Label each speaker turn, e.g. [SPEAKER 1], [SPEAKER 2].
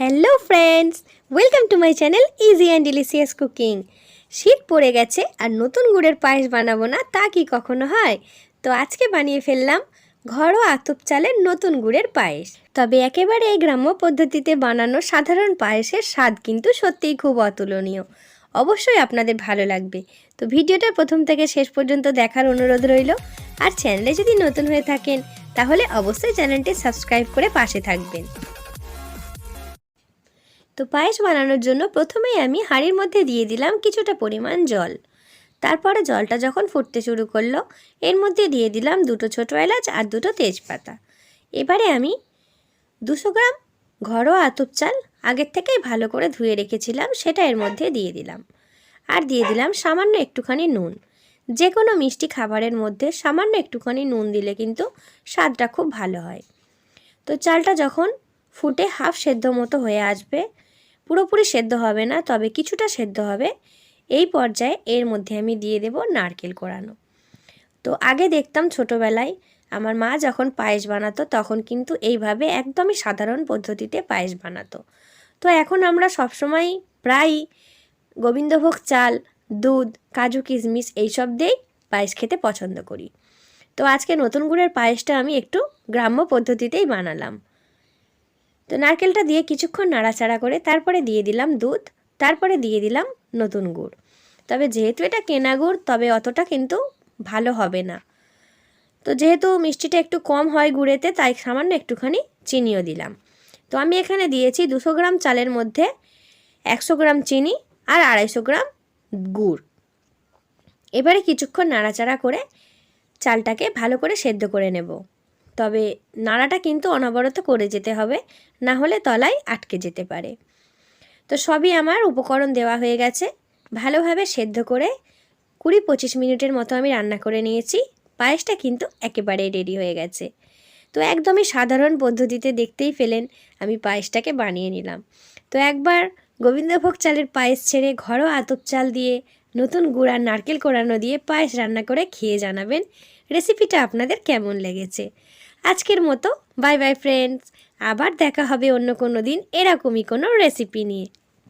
[SPEAKER 1] Hello friends welcome to my channel easy and delicious cooking শীত পড়ে গেছে আর নতুন গুড়ের পায়েস বানাবো না, তা কি কখনো হয়? তো আজকে বানিয়ে ফেললাম ঘরোয়া আতপ চালের নতুন গুড়ের পায়েস। তবে একেবারে এই গ্রাম্য পদ্ধতিতে বানানো সাধারণ পায়েসের স্বাদ কিন্তু সত্যিই খুব অতুলনীয়। অবশ্যই আপনাদের ভালো লাগবে। তো ভিডিওটা প্রথম থেকে শেষ পর্যন্ত দেখার অনুরোধ রইল। আর চ্যানেলে যদি নতুন হয়ে থাকেন, তাহলে অবশ্যই চ্যানেলটি সাবস্ক্রাইব করে পাশে থাকবেন। তো পায়েস বানানোর জন্য প্রথমেই আমি হাঁড়ির মধ্যে দিয়ে দিলাম কিছুটা পরিমাণ জল। তারপরে জলটা যখন ফুটতে শুরু করল, এর মধ্যে দিয়ে দিলাম দুটো ছোটো এলাচ আর দুটো তেজপাতা। এবারে আমি দুশো গ্রাম ঘরোয়া আতপ চাল আগের থেকেই ভালো করে ধুয়ে রেখেছিলাম, সেটা এর মধ্যে দিয়ে দিলাম। আর দিয়ে দিলাম সামান্য একটুখানি নুন। যে কোনো মিষ্টি খাবারের মধ্যে সামান্য একটুখানি নুন দিলে কিন্তু স্বাদটা খুব ভালো হয়। তো চালটা যখন ফুটে হাফ সেদ্ধ মতো হয়ে আসবে পুরোপুরি সেদ্ধ হবে না, তবে কিছুটা সেদ্ধ হবে। এই পর্যায়ে এর মধ্যে আমি দিয়ে দেব নারকেল কোড়ানো তো আগে দেখতাম ছোটোবেলায় আমার মা যখন পায়েস বানাতো, তখন কিন্তু এইভাবে একদমই সাধারণ পদ্ধতিতে পায়েস বানাতো। তো এখন আমরা সবসময় প্রায়ই গোবিন্দভোগ চাল, দুধ, কাজু কিশমিশ এইসব দিয়েই পায়েস খেতে পছন্দ করি। তো আজকে নতুন গুড়ের পায়েসটা আমি একটু গ্রাম্য পদ্ধতিতেই বানালাম। তো নারকেলটা দিয়ে কিছুক্ষণ নাড়াচাড়া করে তারপরে দিয়ে দিলাম দুধ, তারপরে দিয়ে দিলাম নতুন গুড়। তবে যেহেতু এটা কেনা গুড়, তবে অতটা কিন্তু ভালো হবে না। তো যেহেতু মিষ্টিটা একটু কম হয় গুড়েতে, তাই সামান্য একটুখানি চিনিও দিলাম। তো আমি এখানে দিয়েছি দুশো গ্রাম চালের মধ্যে একশো গ্রাম চিনি আর আড়াইশো গ্রাম গুড়। এবারে কিছুক্ষণ নাড়াচাড়া করে চালটাকে ভালো করে সেদ্ধ করে নেব। তবে নাড়াটা কিন্তু অনবরত করে যেতে হবে, না হলে তলায় আটকে যেতে পারে। তো সবই আমার উপকরণ দেওয়া হয়ে গেছে। ভালোভাবে সেদ্ধ করে কুড়ি পঁচিশ মিনিটের মতো আমি রান্না করে নিয়েছি। পায়েসটা কিন্তু একেবারেই রেডি হয়ে গেছে। তো একদমই সাধারণ পদ্ধতিতে দেখতেই ফেলেন আমি পায়েসটাকে বানিয়ে নিলাম। তো একবার গোবিন্দভোগ চালের পায়েস ছেড়ে ঘরোয়া আতপ চাল দিয়ে, নতুন গুড় নারকেল কোড়ানো দিয়ে পায়েস রান্না করে খেয়ে জানাবেন। রেসিপিটা আপনাদের কেমন লেগেছে? আজকের মতো। বাই বাই ফ্রেন্ডস আবার দেখা হবে অন্য কোনো দিন এরকমই কোনো রেসিপি নিয়ে।